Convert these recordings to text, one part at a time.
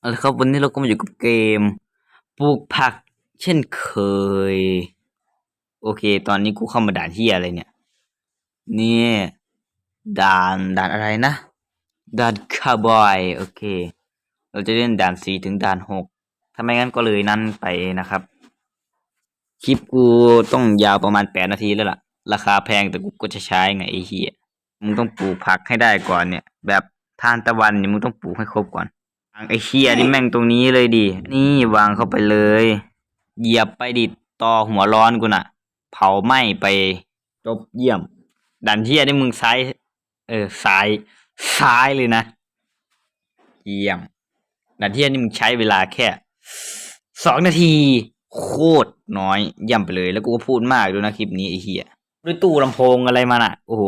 เอาละครับวันนี้เราก็มาอยู่กับเกมปลูกผักเช่นเคย โอเค ตอนนี้กูเข้ามาด่านที่อะไรเนี่ย นี่ด่านด่านอะไรนะด่านคาร์บอยโอเค เราจะเล่นด่านสี่ถึงด่านหกถ้าไม่งั้นก็เลยนั่นไปนะครับ คลิปกูต้องยาวประมาณแปดนาทีแล้วล่ะ ราคาแพงแต่กูก็จะใช้ไงไอ้เหี้ยมึงต้องปลูกผักให้ได้ก่อนเนี่ย แบบทานตะวันเนี่ยมึงต้องปลูกให้ครบก่อน ไอ้เชียนี่แม่งตรงนี้เลยดิ นี่วางเข้าไปเลย เหยียบไปดิต่อหัวร้อนกูน่ะ เผาไหม้ไปจบเยี่ยม ดันเชียนี่มึงซ้าย เออซ้ายซ้ายเลยนะ เยี่ยม ดันเชียนี่มึงใช้เวลาแค่สองนาที โคตรน้อยเยี่ยมไปเลย แล้วกูก็พูดมากด้วยนะคลิปนี้ไอ้เหี้ยด้วยตู้ลำโพงอะไรมาน่ะ โอ้โห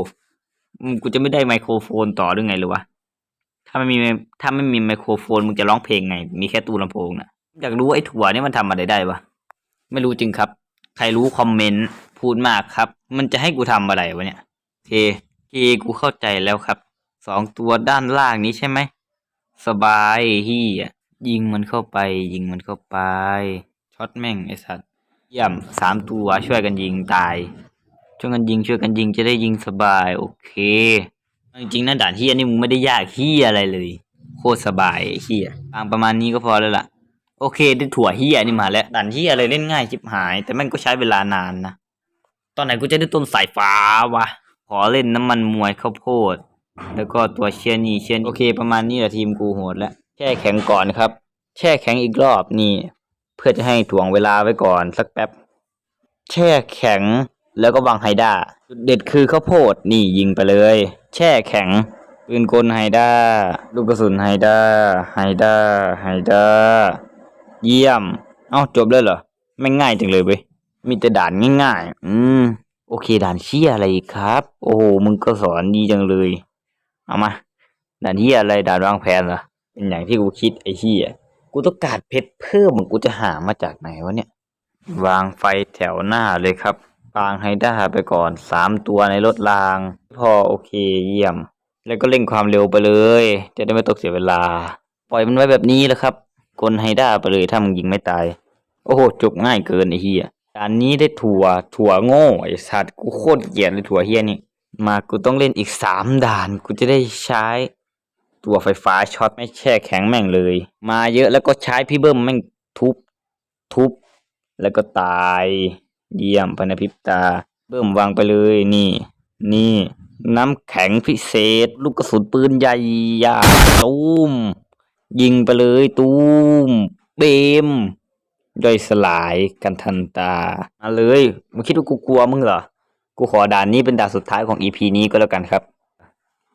อืมกูจะไม่ได้ไมโครโฟนต่อด้วยไงหรือวะ ถ้าไม่มีถ้าไม่มีไมโครโฟนมึงจะร้องเพลงไง มีแค่ตู้ลำโพงนะอยากรู้ไอ้ถั่วนี่มันทำอะไรได้ปะไม่รู้จริงครับ ใครรู้คอมเมนต์พูดมากครับ มันจะให้กูทำอะไรวะเนี่ยเคเคกูเข้าใจแล้วครับสองตัวด้านล่างนี้ใช่ไหมสบายฮี่ยิงมันเข้าไป ยิงมันเข้าไปช็อตแม่งไอสัตว์เยี่ยมสามตัวช่วยกันยิงตายช่วยกันยิงช่วยกันยิงจะได้ยิงสบาย โอเค จริงๆนะด่านเฮียนี่มึงไม่ได้ยากเฮียอะไรเลย โคตรสบายไอ้เฮียฟังประมาณนี้ก็พอแล้วล่ะ โอเคได้ถั่วเฮียนี่มาแล้วด่านเฮียอะไรเล่นง่ายชิบหาย แต่แม่งก็ใช้เวลานานนะตอนไหนกูจะได้ต้นสายฟ้าวะขอเล่นน้ำมันมวยข้าวโพด แล้วก็ตัวเชียร์นี่เชียร์นี่โอเค ประมาณนี้แหละทีมกูโหดแล้วแช่แข็งก่อนครับ แช่แข็งอีกรอบนี่ เพื่อจะให้ถ่วงเวลาไว้ก่อนสักแป๊บ แช่แข็งแล้วก็วางไฮด้าจุดเด็ดคือข้าวโพดนี่ยิงไปเลย แช่แข็ง ปืนกลไฮด้า ลูกกระสุนไฮด้า ไฮด้า ไฮด้า เยี่ยม เอ้าจบเลยเหรอ ไม่ง่ายจังเลยเว้ย มีแต่ด่านง่ายๆ อืม โอเคด่านเชี่ยอะไรครับ โอ้โห มึงก็สอนดีจังเลย เอามา ด่านเฮียอะไรด่านวางแผนเหรอ เป็นอย่างที่กูคิดไอ้เฮียกูต้องการเพชรเพิ่มมึงกูจะหามาจากไหนวะเนี่ย วางไฟแถวหน้าเลยครับ วางไฮด้าไปก่อนสามตัวในรถราง พอโอเคเยี่ยม แล้วก็เร่งความเร็วไปเลย จะได้ไม่ตกเสียเวลา ปล่อยมันไว้แบบนี้แหละครับกลไฮด้าไปเลยถ้ามึงยิงไม่ตาย โอ้โหจบง่ายเกินไอ้เฮียด่านนี้ได้ถั่วถั่วโง่ไอ้สัตว์กูโคตรเกลียดเลยถั่วเฮียนี่มากูต้องเล่นอีกสามด่านกูจะได้ใช้ตัวไฟฟ้าช็อตไม่แช่แข็งแม่งเลย มาเยอะแล้วก็ใช้พี่เบิ้มแม่งทุบทุบแล้วก็ตาย เยี่ยมภายในพิบตา เบิ้มวางไปเลยนี่ นี่ น้ำแข็งพิเศษ ลูกกระสุนปืนใหญ่ยาตูมยิงไปเลยตูมเบมย่อยสลายกันทันตามาเลยมึงคิดว่ากูกลัวมึงเหรอ กูขอด่านนี้เป็นด่านสุดท้ายของอีพีนี้ก็แล้วกันครับ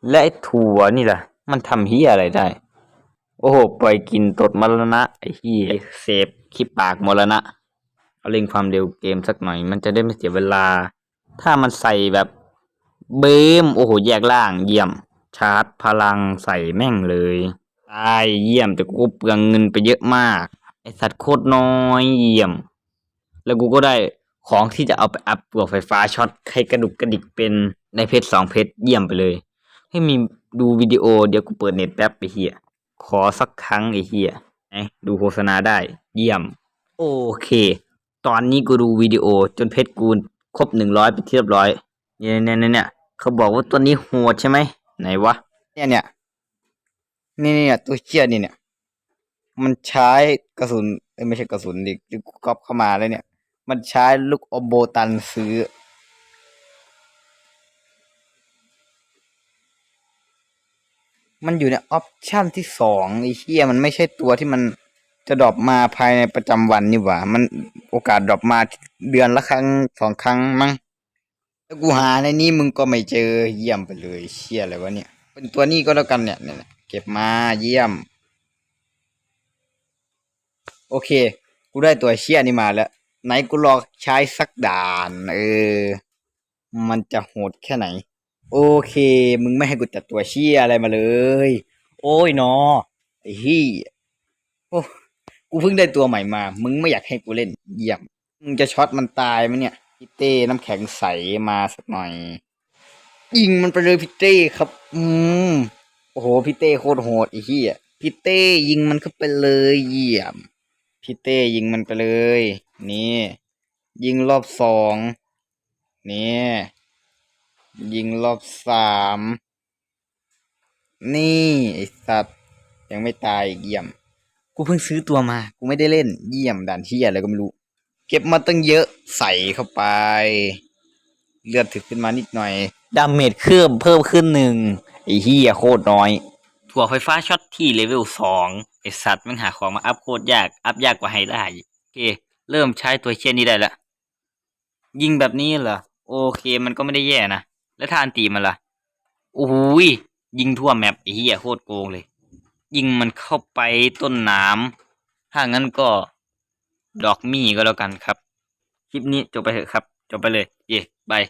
และไอ้ถั่วนี่ล่ะ มันทำเฮียอะไรได้ โอ้โห ปล่อยกินตดมรณะ ไอ้เฮียเสพคลิปปากมรณะ เร่งความเร็วเกมสักหน่อย มันจะได้ไม่เสียเวลา ถ้ามันใส่แบบเบมโอ้โหแยกล่างเยี่ยม ชาร์จพลังใส่แม่งเลยตายเยี่ยมแต่กูเปลืองเงินไปเยอะมาก ไอสัตว์โคตรน้อยเยี่ยม แล้วกูก็ได้ของที่จะเอาไปอัพตัวไฟฟ้าช็อตให้กระดุกกระดิกเป็นในเพชรสองเพชรเยี่ยมไปเลย ให้มีดูวิดีโอเดี๋ยวกูเปิดเน็ตแป๊บไปเฮียขอสักครั้งไอเฮียไหนดูโฆษณาได้ เยี่ยม โอเค ตอนนี้กูดูวิดีโอจนเพชรกูครบหนึ่งร้อยไปนที่เรียบร้อยเนี่ยเนี่ยเนี่ยเนี่ยเขาบอกว่าตัวนี้โหดใช่ไหมไหนวะเนี่ยเนี่ยนี่เนี่ยตัวเชี่ยนี่เนี่ย มันใช้กระสุนเอ้ยไม่ใช่กระสุนดิกูก๊อปเข้ามาเลยเนี่ย มันใช้ลูกอมโบตันซื้อมันอยู่ในออปชั่นที่สองไอ้เชี่ยมันไม่ใช่ตัวที่มัน จะดรอปมาภายในประจำวันนี่หว่า มันโอกาสดรอปมาเดือนละครั้งสองครั้งมั้งถ้ากูหาในนี้มึงก็ไม่เจอเยี่ยมไปเลยเชี่ยอะไรวะเนี่ย เป็นตัวนี้ก็แล้วกันเนี่ยเนี่ยเก็บมาเยี่ยม โอเค กูได้ตัวเชี่ยนี่มาแล้ว ไหนกูลองใช้สักด่านเออ มันจะโหดแค่ไหน โอเค มึงไม่ให้กูจัดตัวเชี่ยอะไรมาเลย โอ้ยนอไอ้ฮี่โอ้ เพิ่งได้ตัวใหม่มา มึงไม่อยากให้กูเล่น เยี่ยม มึงจะช็อตมันตายไหมเนี่ย พี่เต้น้ำแข็งใสมาสักหน่อย ยิงมันไปเลยพี่เต้ครับ อืม โอ้โห พี่เต้โคตรโหดไอ้เหี้ย พี่เต้ยิงมันเข้าไปเลยเยี่ยม พี่เต้ยิงมันไปเลย นี่ ยิงรอบสอง นี่ ยิงรอบสาม นี่ไอสัตว์ยังไม่ตายเยี่ยม กูเพิ่งซื้อตัวมา กูไม่ได้เล่น เยี่ยมด่านที่อะไรก็ไม่รู้ เก็บมาตั้งเยอะใส่เข้าไป เลือดถึกขึ้นมานิดหน่อย ดาเมจเพิ่มเพิ่มขึ้นหนึ่งไอ้เฮียโคตรน้อย ถั่วไฟฟ้าช็อตที่เลเวลสองไอสัตว์มันหาของมาอัพโคตรยาก อัพยากกว่าไฮได้โอเค เริ่มใช้ตัวเชียนนี้ได้ละ ยิงแบบนี้เหรอ โอเคมันก็ไม่ได้แย่นะ แล้วถ้านตีมันล่ะ โอ้โหยยิงทั่วแมปไอ้เหี้ยโคตรโกงเลย ยิงมันเข้าไปต้นน้ำถ้างั้นก็ดอกมี่ก็แล้วกันครับ คลิปนี้จบไปเถอะครับ จบไปเลย เย่บาย